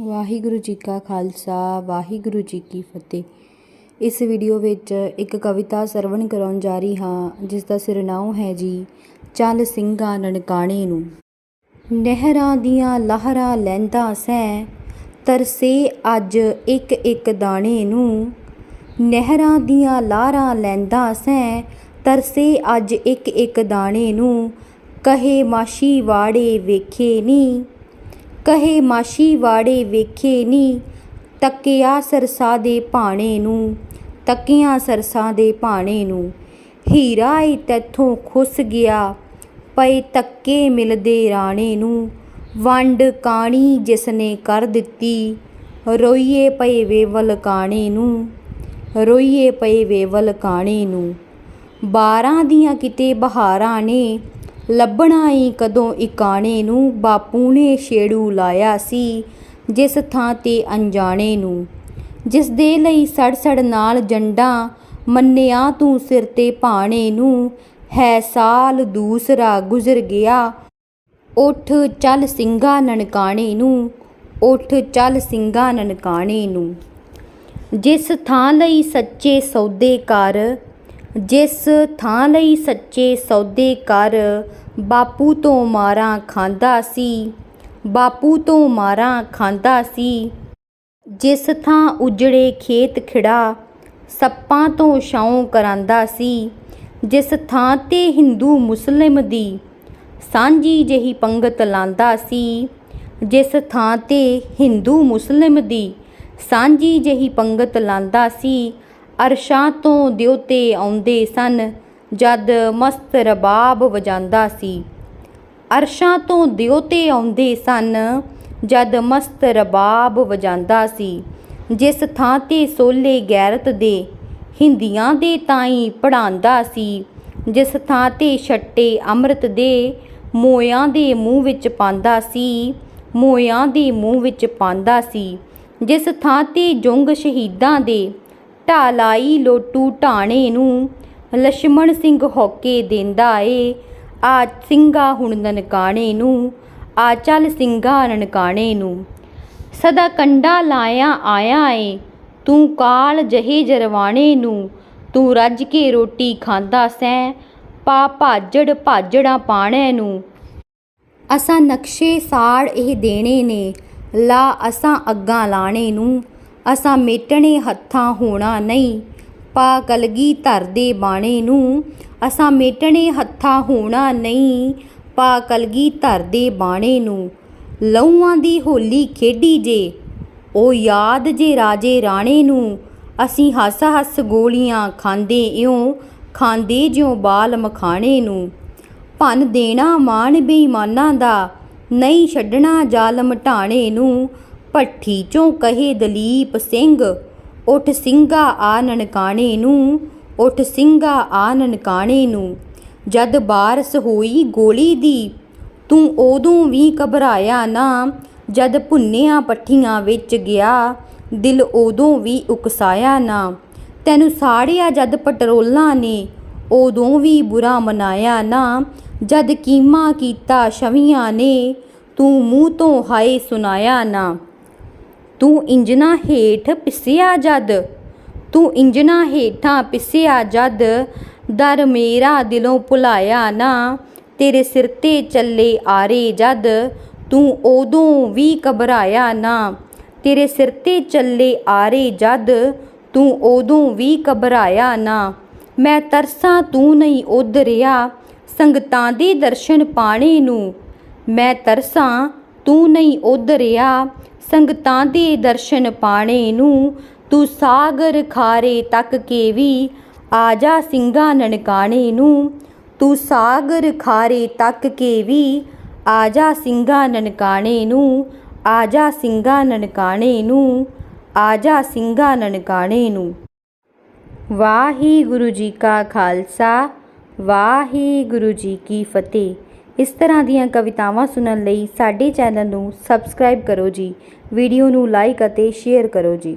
ਵਾਹਿਗੁਰੂ ਜੀ ਕਾ ਖਾਲਸਾ, ਵਾਹਿਗੁਰੂ ਜੀ ਕੀ ਫਤਿਹ। ਇਸ ਵੀਡੀਓ ਵਿੱਚ ਇੱਕ ਕਵਿਤਾ ਸਰਵਣ ਕਰਾਉਣ ਜਾ ਰਹੀ ਹਾਂ, ਜਿਸ ਦਾ ਸਿਰਨਾਉ ਹੈ ਜੀ, ਚੱਲ ਸਿੰਘਾਂ ਨਨਕਾਣੇ ਨੂੰ। ਨਹਿਰਾਂ ਦੀਆਂ ਲਹਿਰਾਂ ਲੈਂਦਾ ਸੈਂ, ਤਰਸੇ ਅੱਜ ਇੱਕ ਇੱਕ ਦਾਣੇ ਨੂੰ। ਨਹਿਰਾਂ ਦੀਆਂ ਲਾਹਰਾਂ ਲੈਂਦਾ ਸੈਂ, ਤਰਸੇ ਅੱਜ ਇੱਕ ਇੱਕ ਦਾਣੇ ਨੂੰ। ਕਹੇ ਮਾਸ਼ੀ ਵਾੜੇ ਵੇਖੇ ਨਹੀਂ ਕਹੇ ਮਾਸ਼ੀ ਵਾੜੇ ਵੇਖੇ ਨੀ, ਤੱਕਿਆ ਸਰਸਾ ਦੇ ਭਾਣੇ ਨੂੰ, ਤੱਕਿਆ ਸਰਸਾ ਦੇ ਭਾਣੇ ਨੂੰ। ਹੀਰਾ ਈ ਤੈਥੋਂ ਖੁੱਸ ਗਿਆ, ਪਏ ਤੱਕੇ ਮਿਲਦੇ ਰਾਣੇ ਨੂੰ। ਵੰਡ ਕਾਣੀ ਜਿਸਨੇ ਕਰ ਦਿੱਤੀ, ਰੋਈਏ ਪਏ ਵੇਵਲ ਕਾਣੇ ਨੂੰ। ਰੋਈਏ ਪਏ ਵੇਵਲ ਕਾਣੇ ਨੂੰ। ਬਾਰਾਂ ਦੀਆਂ ਕਿਤੇ ਬਹਾਰਾਂ ਨੇ ਲੱਭਣਾ ਈ ਕਦੋਂ ਇਕਾਣੇ ਨੂੰ, ਬਾਪੂ ਨੇ ਛੇੜੂ ਲਾਇਆ ਸੀ ਜਿਸ ਥਾਂ ਤੇ ਅਣਜਾਣੇ ਨੂੰ। ਜਿਸ ਦੇ ਲਈ ਸੜ ਸੜ ਨਾਲ ਜੰਡਾਂ ਮੰਨਿਆ ਤੂੰ ਸਿਰ ਤੇ ਭਾਣੇ ਨੂੰ, ਹੈ ਸਾਲ ਦੂਸਰਾ ਗੁਜ਼ਰ ਗਿਆ। ਉੱਠ ਚੱਲ ਸਿੰਘਾ ਨਨਕਾਣੇ ਨੂੰ, ਉੱਠ ਚੱਲ ਸਿੰਘਾ ਨਨਕਾਣੇ ਨੂੰ। ਜਿਸ ਥਾਂ ਲਈ ਸੱਚੇ ਸੌਦੇ ਕਰ ਜਿਸ ਥਾਂ ਲਈ ਸੱਚੇ ਸੌਦੇ ਕਰ ਬਾਪੂ ਤੋਂ ਮਾਰਾਂ ਖਾਂਦਾ ਸੀ, ਬਾਪੂ ਤੋਂ ਮਾਰਾਂ ਖਾਂਦਾ ਸੀ। ਜਿਸ ਥਾਂ ਉਜੜੇ ਖੇਤ ਖਿੜਾ ਸੱਪਾਂ ਤੋਂ ਛਾਉਂ ਕਰਾਂਦਾ ਸੀ, ਜਿਸ ਥਾਂ ਤੇ ਹਿੰਦੂ ਮੁਸਲਿਮ ਦੀ ਸਾਂਝੀ ਜਿਹੀ ਪੰਗਤ ਲਾਂਦਾ ਸੀ, ਜਿਸ ਥਾਂ ਤੇ ਹਿੰਦੂ ਮੁਸਲਿਮ ਦੀ ਸਾਂਝੀ ਜਿਹੀ ਪੰਗਤ ਲਾਂਦਾ ਸੀ ਅਰਸ਼ਾਂ ਤੋਂ ਦਿਉਤੇ ਆਉਂਦੇ ਸਨ, ਜਦ ਮਸਤ ਰਬਾਬ ਵਜਾਂਦਾ ਸੀ। ਅਰਸ਼ਾਂ ਤੋਂ ਦਿਉਤੇ ਆਉਂਦੇ ਸਨ, ਜਦ ਮਸਤ ਰਬਾਬ ਵਜਾਂਦਾ ਸੀ। ਜਿਸ ਥਾਂ ਤੇ ਸੋਲੇ ਗੈਰਤ ਦੇ ਹਿੰਦੀਆਂ ਦੇ ਤਾਈ ਪੜਾਂਦਾ ਸੀ, ਜਿਸ ਥਾਂ ਤੇ ਛੱਟੇ ਅੰਮ੍ਰਿਤ ਦੇ ਮੋਇਆਂ ਦੇ ਮੂੰਹ ਵਿੱਚ ਪਾਉਂਦਾ ਸੀ, ਮੋਇਆਂ ਦੇ ਮੂੰਹ ਵਿੱਚ ਪਾਉਂਦਾ ਸੀ, ਜਿਸ ਥਾਂ ਤੇ ਜੁੰਗ ਸ਼ਹੀਦਾਂ ਦੇ ਢਾਲਾਈ ਲੋਟੂ ਢਾਣੇ ਨੂੰ। ਲਛਮਣ ਸਿੰਘ ਹੋਕੇ ਦਿੰਦਾ ਏ। ਆ ਸਿੰਘਾ ਹੁਣ ਨਨਕਾਣੇ ਨੂੰ। ਆ ਚਲ ਸਿੰਘਾ ਨਨਕਾਣੇ ਨੂੰ। ਸਦਾ ਕੰਡਾ ਲਾਇਆ ਆਇਆ ਏ। ਤੂੰ ਕਾਲ ਜਹੇ ਜਰਵਾਣੇ ਨੂੰ। ਤੂੰ ਰੱਜ ਕੇ ਰੋਟੀ ਖਾਂਦਾ ਸੈਂ। ਪਾ ਭਾਜੜ ਭਾਜੜਾ ਪਾਣੇ ਨੂੰ। ਅਸਾਂ ਨਕਸ਼ੇ ਸਾੜ ਇਹ ਦੇਣੇ ਨੇ। ਲਾ ਅਸਾਂ ਅੱਗਾ ਲਾਣੇ ਨੂੰ। ਅਸਾਂ ਮੇਟਣੇ ਹੱਥਾਂ ਹੋਣਾ ਨਹੀਂ। ਪਾ ਕਲਗੀ ਧਰਦੇ ਬਾਣੇ ਨੂੰ ਅਸਾਂ ਮੇਟਣੇ ਹੱਥਾਂ ਹੋਣਾ ਨਹੀਂ। ਪਾ ਕਲਗੀ ਧਰਦੇ ਬਾਣੇ ਨੂੰ ਲਹੂਆਂ ਦੀ ਹੋਲੀ ਖੇਡੀ ਜੇ। ਉਹ ਯਾਦ ਜੇ ਰਾਜੇ ਰਾਣੇ ਨੂੰ ਅਸੀਂ ਹੱਸ ਹੱਸ ਗੋਲੀਆਂ ਖਾਂਦੇ ਇਉਂ, ਖਾਂਦੇ ਜਿਉਂ ਬਾਲ ਮਖਾਣੇ ਨੂੰ। ਭੰਨ ਦੇਣਾ ਮਾਣ ਬੇਈਮਾਨਾਂ ਦਾ, ਨਹੀਂ ਛੱਡਣਾ ਜ਼ਾਲਮ ਢਾਣੇ ਨੂੰ। ਭੱਠੀ ਚੋਂ ਕਹੇ ਦਲੀਪ ਸਿੰਘ, ਉੱਠ ਸਿੰਘਾ ਆ ਨਨਕਾਣੇ ਨੂੰ, ਉੱਠ ਸਿੰਘਾ ਆ ਨਨਕਾਣੇ ਨੂੰ, ਜਦ ਬਾਰਸ ਹੋਈ ਗੋਲੀ ਦੀ, ਤੂੰ ਉਦੋਂ ਵੀ ਘਬਰਾਇਆ ਨਾ, ਜਦ ਭੁੰਨਿਆ ਪੱਠੀਆਂ ਵਿੱਚ ਗਿਆ, ਦਿਲ ਉਦੋਂ ਵੀ ਉਕਸਾਇਆ ਨਾ, ਤੈਨੂੰ ਸਾੜਿਆ ਜਦ ਪਟਰੋਲਾਂ ਨੇ, ਉਦੋਂ ਵੀ ਬੁਰਾ ਮਨਾਇਆ ਨਾ, ਜਦ ਕੀਮਾ ਕੀਤਾ ਛਵੀਆਂ ਨੇ, ਤੂੰ ਮੂੰਹ ਤੋਂ ਹਾਏ ਸੁਨਾਇਆ ਨਾ। ਤੂੰ ਇੰਜਣਾ ਹੇਠ ਪਿਸਿਆ ਜਦ, ਤੂੰ ਇੰਜਣਾ ਹੇਠਾਂ ਪਿਸਿਆ ਜਦ, ਦਰ ਮੇਰਾ ਦਿਲੋਂ ਭੁਲਾਇਆ ਨਾ, ਤੇਰੇ ਸਿਰ ਤੇ ਚੱਲੇ ਆਰੇ ਜਦ, ਤੂੰ ਉਦੋਂ ਵੀ ਘਬਰਾਇਆ ਨਾ, ਤੇਰੇ ਸਿਰ ਤੇ ਚੱਲੇ ਆਰੇ ਜਦ, ਤੂੰ ਉਦੋਂ ਵੀ ਘਬਰਾਇਆ ਨਾ, ਮੈਂ ਤਰਸਾਂ ਤੂੰ ਨਹੀਂ ਉਧਰਿਆ, ਸੰਗਤਾਂ ਦੇ ਦਰਸ਼ਨ ਪਾਣੇ ਨੂੰ, ਮੈਂ ਤਰਸਾਂ ਤੂੰ ਨਹੀਂ ਉਧਰਿਆ ਸੰਗਤਾਂ ਦੇ ਦਰਸ਼ਨ ਪਾਣੇ ਨੂੰ ਤੂੰ ਸਾਗਰ ਖਾਰੇ ਤੱਕ ਕੇ ਵੀ ਆ ਜਾ ਸਿੰਘਾ ਨਨਕਾਣੇ ਨੂੰ। ਤੂੰ ਸਾਗਰ ਖਾਰੇ ਤੱਕ ਕੇ ਵੀ ਆ ਜਾ ਸਿੰਘਾ ਨਨਕਾਣੇ ਨੂੰ। ਆ ਜਾ ਸਿੰਘਾ ਨਨਕਾਣੇ ਨੂੰ ਆ ਜਾ ਸਿੰਘਾ ਨਨਕਾਣੇ ਨੂੰ। ਵਾਹਿਗੁਰੂ ਜੀ ਕਾ ਖਾਲਸਾ, ਵਾਹਿਗੁਰੂ ਜੀ ਕੀ ਫਤਿਹ। ਇਸ ਤਰ੍ਹਾਂ ਦੀਆਂ ਕਵਿਤਾਵਾਂ ਸੁਣਨ ਲਈ ਸਾਡੇ ਚੈਨਲ ਨੂੰ ਸਬਸਕ੍ਰਾਈਬ ਕਰੋ ਜੀ। ਵੀਡੀਓ ਨੂੰ ਲਾਈਕ ਅਤੇ ਸ਼ੇਅਰ ਕਰੋ ਜੀ।